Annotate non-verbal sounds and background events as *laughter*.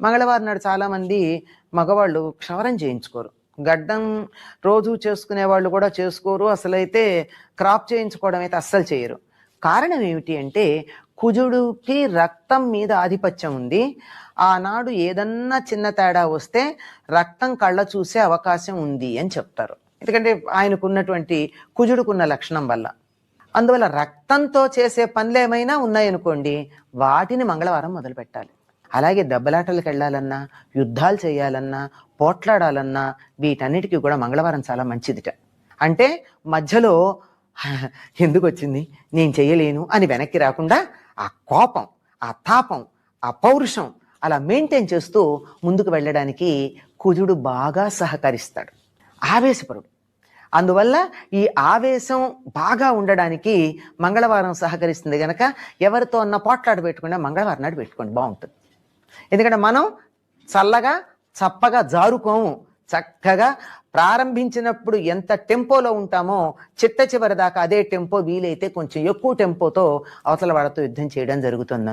మంగళవారం నాడు చాలామంది మగవాళ్ళు క్షవరం చేయించుకోరు. గడ్డం రోజు చేసుకునే వాళ్ళు కూడా చేసుకోరు. అసలైతే క్రాప్ చేయించుకోవడం అయితే అస్సలు చేయరు. కారణం ఏమిటి అంటే కుజుడుకి రక్తం మీద ఆధిపత్యం ఉంది. ఆనాడు ఏదన్నా చిన్న తేడా వస్తే రక్తం కళ్ళ చూసే అవకాశం ఉంది అని చెప్తారు. ఎందుకంటే ఆయనకున్నటువంటి కుజుడుకున్న లక్షణం వల్ల. అందువల్ల రక్తంతో చేసే పనులు ఏమైనా ఉన్నాయనుకోండి వాటిని మంగళవారం మొదలు పెట్టాలి అలాగే దెబ్బలాటలకు వెళ్ళాలన్నా యుద్ధాలు చేయాలన్నా పోట్లాడాలన్నా వీటన్నిటికీ కూడా మంగళవారం చాలా మంచిదిట. అంటే మధ్యలో *laughs* ఎందుకు వచ్చింది? నేను చేయలేను అని వెనక్కి రాకుండా ఆ కోపం ఆ తాపం ఆ పౌరుషం అలా మెయింటైన్ చేస్తూ ముందుకు వెళ్ళడానికి కుజుడు బాగా సహకరిస్తాడు. ఆవేశపరుడు. అందువల్ల ఈ ఆవేశం బాగా ఉండడానికి మంగళవారం సహకరిస్తుంది కనుక ఎవరితో అన్న పోట్లాడు పెట్టుకుంటే మంగళవారం నాడు పెట్టుకోండి బాగుంటుంది. ఎందుకంటే మనం చల్లగా చప్పగా జారుకోము. చక్కగా ప్రారంభించినప్పుడు ఎంత టెంపోలో ఉంటామో చిట్ట చివరి దాకా అదే టెంపో వీలైతే కొంచెం ఎక్కువ టెంపోతో అవతల వాళ్ళతో యుద్ధం చేయడం జరుగుతుంది.